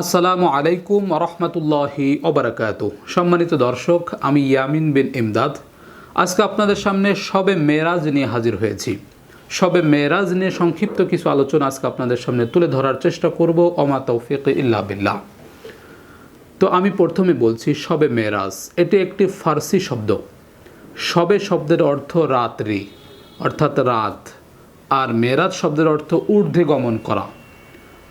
আসসালামু আলাইকুম রহমতুল্লাহি অবরাকাত সম্মানিত দর্শক, আমি ইয়ামিন বিন ইমদাদ। আজকে আপনাদের সামনে সবে মেরাজ নিয়ে হাজির হয়েছি। সবে মেরাজ নিয়ে সংক্ষিপ্ত কিছু আলোচনা আজকে আপনাদের সামনে তুলে ধরার চেষ্টা করব অমা তৌফিক ইল্লা বিল্লাহ। তো আমি প্রথমে বলছি, সবে মেরাজ এটি একটি ফার্সি শব্দ। সবে শব্দের অর্থ রাত্রি, অর্থাৎ রাত। আর মেরাজ শব্দের অর্থ ঊর্ধ্বে গমন করা।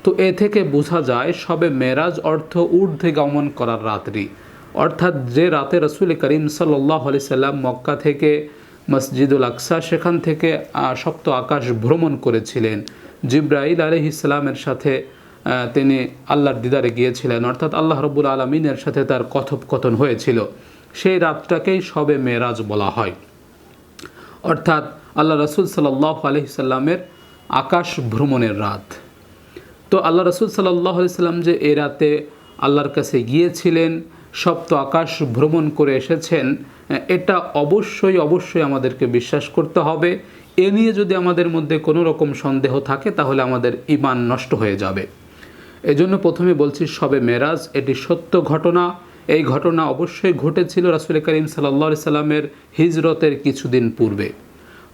তো এ থেকে বোঝা যায়, সবে মেরাজ অর্থ ঊর্ধ্বে গমন করার রাত্রি। অর্থাৎ যে রাতে রসুল করিম সাল্লাহ আলি সাল্লাম মক্কা থেকে মসজিদুল আকসা, সেখান থেকে সপ্ত আকাশ ভ্রমণ করেছিলেন। জিব্রাইল আলহ ইসলামের সাথে তিনি আল্লাহর দিদারে গিয়েছিলেন। অর্থাৎ আল্লাহ রবুল আলমিনের সাথে তার কথোপকথন হয়েছিল। সেই রাতটাকেই সবে মেরাজ বলা হয়। অর্থাৎ আল্লাহ রসুল সাল্লাহ আলহিসাল্লামের আকাশ ভ্রমণের রাত। তো আল্লাহ রসুল সাল্লাহ সাল্লাম যে এ রাতে আল্লাহর কাছে গিয়েছিলেন, সপ্ত আকাশ ভ্রমণ করে এসেছেন, এটা অবশ্যই অবশ্যই আমাদেরকে বিশ্বাস করতে হবে। এ নিয়ে যদি আমাদের মধ্যে কোনো রকম সন্দেহ থাকে, তাহলে আমাদের ইমান নষ্ট হয়ে যাবে। এজন্য প্রথমে বলছি, সবে মেরাজ, এটি সত্য ঘটনা। এই ঘটনা অবশ্যই ঘটেছিল রাসুল করিম সাল্লা সাল্লামের হিজরতের কিছুদিন পূর্বে।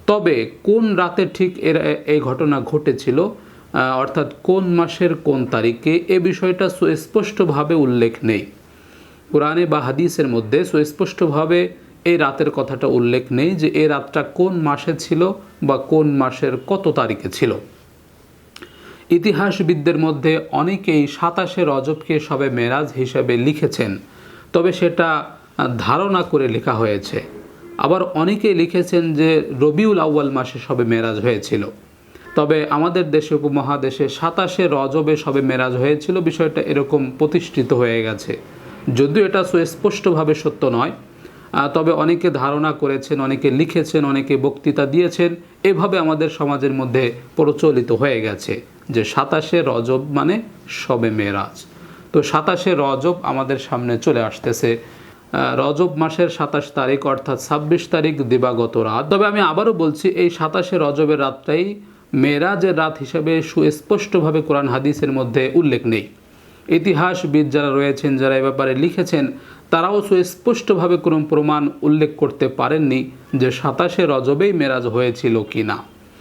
তবে কোন রাতে ঠিক এর এই ঘটনা ঘটেছিল অর্থাৎ কোন মাসের কোন তারিখে এ বিষয়টা সুস্পষ্টভাবে উল্লেখ নেই। কোরআনে বা হাদিসের মধ্যে সুস্পষ্টভাবে এই রাতের কথাটা উল্লেখ নেই যে এ রাতটা কোন মাসে ছিল বা কোন মাসের কত তারিখে ছিল। ইতিহাসবিদদের মধ্যে অনেকেই সাতাশে রজবকে সবে মেরাজ হিসেবে লিখেছেন, তবে সেটা ধারণা করে লেখা হয়েছে। আবার অনেকে লিখেছেন যে রবিউল আউয়াল মাসে সবে মেরাজ হয়েছিল। তবে আমাদের দেশে উপমহাদেশে সাতাশে রজবে সবে মেরাজ হয়েছিল। বিষয়টা এরকম প্রতিষ্ঠিত হয়ে গেছে। যদিও এটা সুস্পষ্টভাবে সত্য নয় তবে অনেকে ধারণা করেছেন, অনেকে লিখেছেন, অনেকে বক্তৃতা দিয়েছেন, এভাবে আমাদের সমাজের মধ্যে প্রচলিত হয়ে গেছে যে সাতাশে রজব মানে সবে মেরাজ। তো সাতাশে রজব আমাদের সামনে চলে আসতেছে রজব মাসের সাতাশ তারিখ অর্থাৎ ছাব্বিশ তারিখ দিবাগত রাত। তবে আমি আবারও বলছি, এই সাতাশে রজবের রাতটাই মেরাজের রাত হিসেবে সুস্পষ্টভাবে কোরআন হাদিসের মধ্যে উল্লেখ নেই। ইতিহাসবিদ যারা রয়েছেন, যারা এ ব্যাপারে লিখেছেন, তারাও সুস্পষ্টভাবে কোনো প্রমাণ উল্লেখ করতে পারেননি যে সাতাশে রজবেই মেরাজ হয়েছিল কি না